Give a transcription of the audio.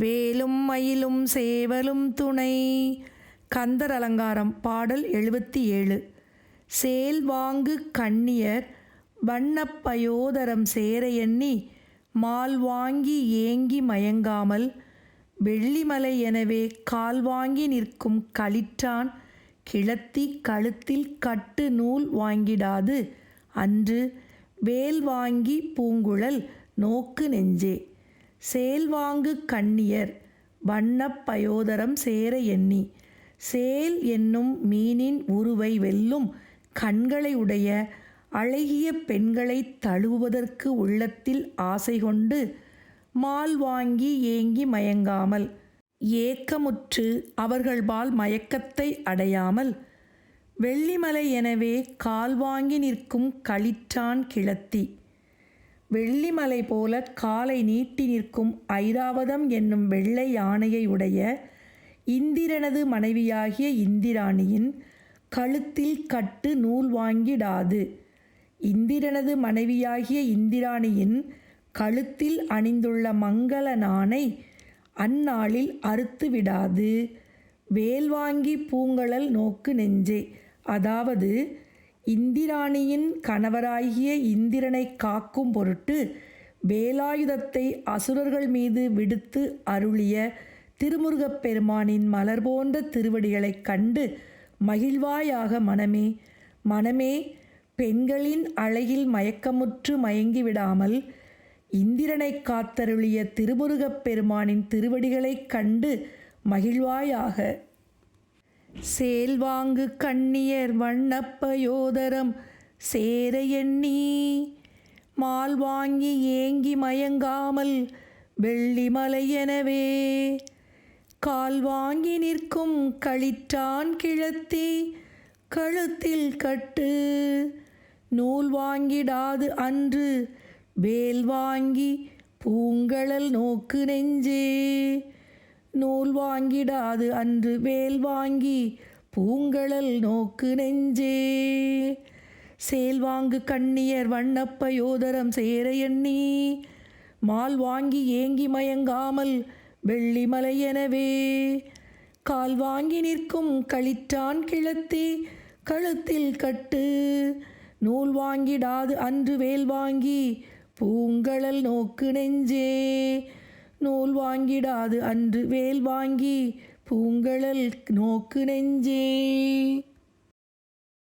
வேலும் மயிலும் சேவலும் துணை. கந்தர் அலங்காரம் பாடல் எழுபத்தி ஏழு சேல்வாங்கு கண்ணியர் வண்ணப்பயோதரம் சேர எண்ணி மால் வாங்கி ஏங்கி மயங்காமல் வெள்ளிமலை எனவே கால் வாங்கி நிற்கும் களிற்றான் கிளத்தி கழுத்தில் கட்டு நூல் வாங்கிடாது அன்று வேல் வாங்கி பூங்குழல் நோக்கு நெஞ்சே. சேல்வாங்கு கண்ணியர் வண்ணப் பயோதரம் சேர எண்ணி சேல் என்னும் மீனின் உருவை வெல்லும் கண்களை உடைய அழகிய பெண்களை தழுவுவதற்கு உள்ளத்தில் ஆசை கொண்டு மால் வாங்கி ஏங்கி மயங்காமல் ஏக்கமுற்று அவர்கள்பால் மயக்கத்தை அடையாமல் வெள்ளிமலை எனவே கால் வாங்கி நிற்கும் களிற்றான் கிளத்தி. வெள்ளிமலை போல காலை நீட்டி நிற்கும் ஐராவதம் என்னும் வெள்ளை யானையை உடைய இந்திரனது மனைவியாகிய இந்திராணியின் கழுத்தில் கட்டு நூல் வாங்கிடாது. இந்திரனது மனைவியாகிய இந்திராணியின் கழுத்தில் அணிந்துள்ள மங்கள நாணை அந்நாளில் அறுத்து விடாது. வேல் வாங்கி பூங்கழல் நோக்கு நெஞ்சே. அதாவது இந்திராணியின் கணவராகிய இந்திரனை காக்கும் பொருட்டு வேலாயுதத்தை அசுரர்கள் மீது விடுத்து அருளிய திருமுருகப் பெருமானின் மலர் போன்ற திருவடிகளைக் கண்டு மகிழ்வாயாக மனமே. மனமே பெண்களின் அழகில் மயக்கமுற்று மயங்கிவிடாமல் இந்திரனை காத்தருளிய திருமுருகப் பெருமானின் திருவடிகளைக் கண்டு மகிழ்வாயாக சேல்வாங்கு கண்ணியர் வண்ணப்பயோதரம் சேர எண்ணி மால் வாங்கி ஏங்கி மயங்காமல் வெள்ளிமலை எனவே. கால் வாங்கி நிற்கும் களிற்றான் கிழத்தி கழுத்தில் கட்டு. நூல் வாங்கிடாது அன்று வேல் வாங்கி பூங்கழல் நோக்கு நெஞ்சே. நூல் வாங்கிடாது அன்று வேல் வாங்கி பூங்கழல் நோக்கு நெஞ்சே. சேல் வாங்கு கண்ணியர் வண்ணப்ப யோதரம் சேர எண்ணி. மால் வாங்கி ஏங்கி மயங்காமல் வெள்ளிமலை எனவே. கால் வாங்கி நிற்கும் களிற்றான் கிளத்தி கழுத்தில் கட்டு. நூல் வாங்கிடாது அன்று வேல் வாங்கி பூங்கழல் நோக்கு நெஞ்சே. நூல் வாங்கிடாது அன்று வேல் வாங்கி பூங்கழல் நோக்கு நெஞ்சே.